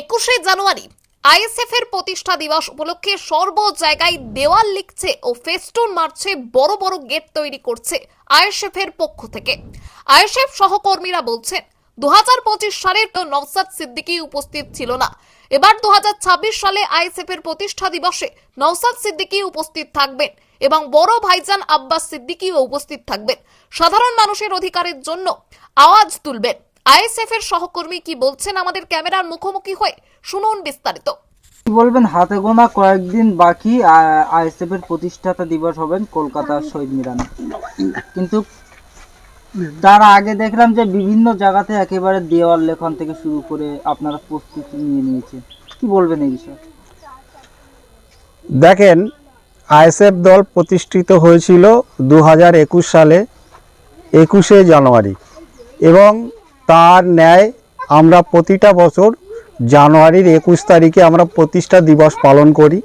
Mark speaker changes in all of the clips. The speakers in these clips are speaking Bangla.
Speaker 1: একুশে জানুয়ারি আইএসএফ এর প্রতিষ্ঠা দিবস উপলক্ষে সর্ব জায়গায় দেওয়াল লিখছে ও ফেস্টুন মারছে বড় বড় গেট তৈরি করছে আইএসএফ এর পক্ষ থেকে। আইএসএফ সহকর্মীরা বলছেন দু সালের নওসাদ সিদ্দিকী উপস্থিত ছিল না। এবার দু হাজার ছাব্বিশ সালে আইএসএফ এর প্রতিষ্ঠা দিবসে নওসাদ সিদ্দিকী উপস্থিত থাকবেন এবং বড় ভাইজান আব্বাস সিদ্দিকীও উপস্থিত থাকবেন। সাধারণ মানুষের অধিকারের জন্য আওয়াজ তুলবেন। আইএসএফ এর সহকর্মী কি বলছেন? আমাদের ক্যামেরার মুখোমুখি হয়ে শুনুন বিস্তারিত।
Speaker 2: কি বলবেন? হাতে গোনা কয়েকদিন বাকি আইএসএফ এর প্রতিষ্ঠাতা দিবস হবেন কলকাতার শহীদ মিরানে কিন্তু তার আগে দেখলাম যে বিভিন্ন জায়গাতে একেবারে দেওয়াল লেখন থেকে শুরু করে আপনারা প্রস্তুতি নিয়ে নিয়েছে কি বলবেন এই বিষয়ে?
Speaker 3: দেখেন আইএসএফ দল প্রতিষ্ঠিত হয়েছিল দু হাজার একুশ সালে একুশে জানুয়ারি। এবং তার ন্যায় আমরা প্রতিটা বছর জানুয়ারির একুশ তারিখে আমরা প্রতিষ্ঠা দিবস পালন করি।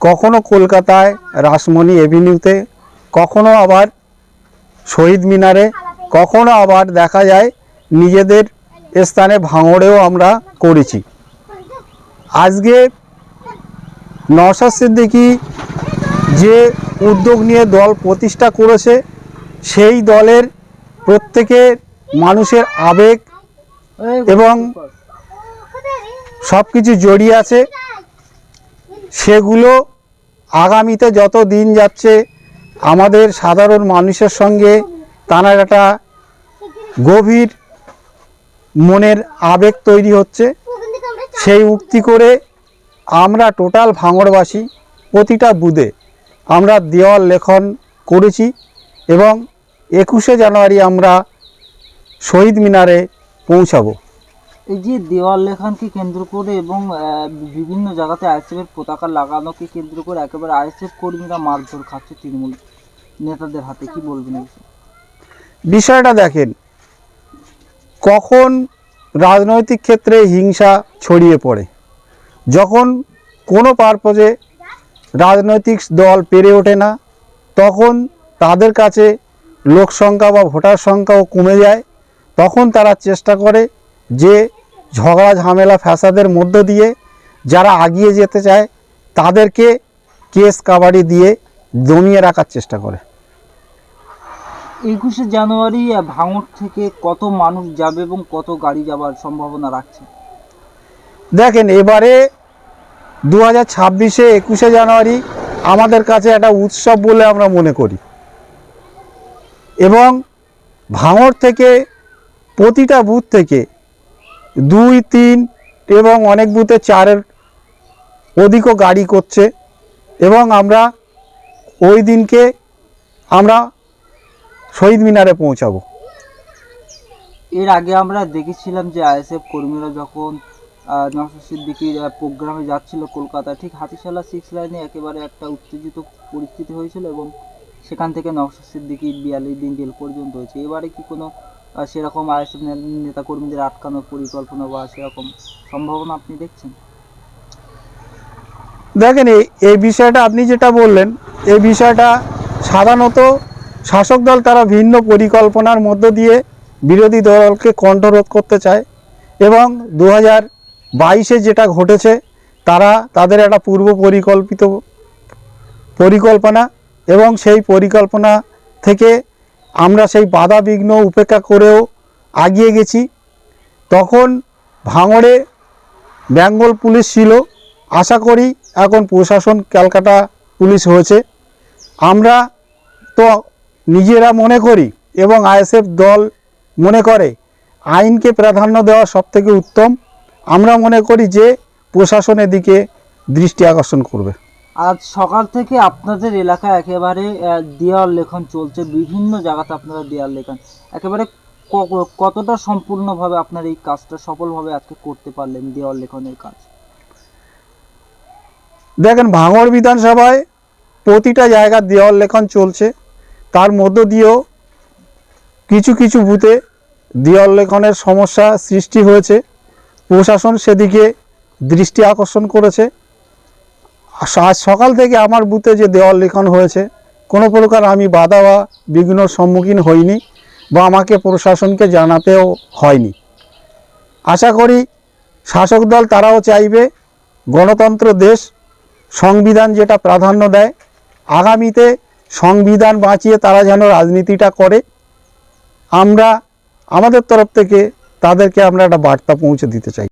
Speaker 3: কখনো কলকাতায় রাসমণি এভিনিউতে, কখনো আবার শহীদ মিনারে, কখনো আবার দেখা যায় নিজেদের স্থানে ভাঙড়েও আমরা করেছি। আজকে নওশাদ সিদ্দিকী যে উদ্যোগ নিয়ে দল প্রতিষ্ঠা করেছে, সেই দলের প্রত্যেকের মানুষের আবেগ এবং সব কিছু জড়িয়ে আছে। সেগুলো আগামীতে যত দিন যাচ্ছে, আমাদের সাধারণ মানুষের সঙ্গে তার একটা গভীর মনের আবেগ তৈরি হচ্ছে। সেই উক্তি করে আমরা টোটাল ভাঙড়বাসী প্রতিটা বুধে আমরা দেওয়াল লেখন করেছি এবং একুশে জানুয়ারি আমরা শহীদ মিনারে পৌঁছাবো।
Speaker 2: এই যে দেওয়াল লেখানকে কেন্দ্র করে এবং বিভিন্ন জায়গাতে আইএসএফ এর পতাকা লাগানোকে কেন্দ্র করে একেবারে আইএসএফ কর্মীরা মারধর খাচ্ছে তৃণমূল নেতাদের হাতে কি বলবেন
Speaker 3: বিষয়টা দেখেন কখন রাজনৈতিক ক্ষেত্রে হিংসা ছড়িয়ে পড়ে যখন কোনো পারপজে রাজনৈতিক দল পেরে ওঠে না তখন তাদের কাছে লোক সংখ্যা বা ভোটার সংখ্যাও কমে যায় তখন তারা চেষ্টা করে যে ঝগড়া ঝামেলা ফ্যাসাদের মধ্য দিয়ে যারা আগিয়ে যেতে চায় তাদেরকে কেস কাবাডি দিয়ে দমিয়ে রাখার চেষ্টা করে।
Speaker 2: একুশে জানুয়ারি ভাঙড় থেকে কত মানুষ যাবে এবং কত গাড়ি যাবার সম্ভাবনা রাখছে?
Speaker 3: দেখেন এবারে দু হাজার ছাব্বিশে একুশে জানুয়ারি আমাদের কাছে একটা উৎসব বলে আমরা মনে করি। এবং ভাঙড় থেকে প্রতিটা বুথ থেকে দুই, তিন এবং অনেক বুথে চারের অধিকও গাড়ি করছে এবং আমরা ওই দিনকে আমরা শহীদ মিনারে পৌঁছাবো।
Speaker 2: এর আগে আমরা দেখেছিলাম যে আইএসএফ কর্মীরা যখন নওশাদ সিদ্দিকির প্রোগ্রামে যাচ্ছিল কলকাতা, ঠিক হাতিশালা সিক্স লাইনে একেবারে একটা উত্তেজিত পরিস্থিতি হয়েছিল এবং সেখান থেকে নওশাদ সিদ্দিকির বিয়াল্লিশ দিন জেল পর্যন্ত হয়েছে। এবারে কি কোনো সেরকম আইএসএফ নেতা কর্মীদের আটকানোর পরিকল্পনা বা সেরকম সম্ভাবনা আপনি দেখছেন?
Speaker 3: দেখেন, এই এই বিষয়টা আপনি যেটা বললেন, এই বিষয়টা সাধারণত শাসক দল তারা ভিন্ন পরিকল্পনার মধ্য দিয়ে বিরোধী দলকে কণ্ঠরোধ করতে চায় এবং দু হাজার বাইশে যেটা ঘটেছে, তারা তাদের একটা পূর্ব পরিকল্পিত পরিকল্পনা এবং সেই পরিকল্পনা থেকে আমরা সেই বাধা বিঘ্ন উপেক্ষা করেও আগিয়ে গেছি। তখন ভাঙড়ে বেঙ্গল পুলিশ ছিল। আশা করি এখন প্রশাসন ক্যালকাটা পুলিশ হয়েছে। আমরা তো নিজেরা মনে করি এবং আইএসএফ দল মনে করে, আইনকে প্রাধান্য দেওয়া সবথেকে উত্তম। আমরা মনে করি যে প্রশাসনের দিকে দৃষ্টি আকর্ষণ করবে।
Speaker 2: আজ সকাল থেকে আপনাদের এলাকায় একেবারে আহ, দেওয়াল লেখন চলছে বিভিন্ন জায়গাতে আপনারা দেওয়াল লেখন। একেবারে কতটা সম্পূর্ণভাবে আপনার এই কাজটা সফলভাবে আজকে করতে পারলেন দেওয়াল লেখনের কাজ?
Speaker 3: দেখেন ভাঙড় বিধানসভায় প্রতিটা জায়গার দেওয়াল লেখন চলছে। তার মধ্য দিয়েও কিছু কিছু বুথে দেওয়াল লেখনের সমস্যা সৃষ্টি হয়েছে। প্রশাসন সেদিকে দৃষ্টি আকর্ষণ করেছে। আজ সকাল থেকে আমার বুথে যে দেওয়াল লেখন হয়েছে, কোনো প্রকার আমি বাধা বা বিঘ্নর সম্মুখীন হইনি বা আমাকে প্রশাসনকে জানাতেও হয়নি। আশা করি শাসক দল তারাও চাইবে গণতন্ত্র দেশ, সংবিধান যেটা প্রাধান্য দেয়, আগামীতে সংবিধান বাঁচিয়ে তারা যেন রাজনীতিটা করে। আমরা, আমাদের তরফ থেকে তাদেরকে আমরা একটা বার্তা পৌঁছে দিতে চাই।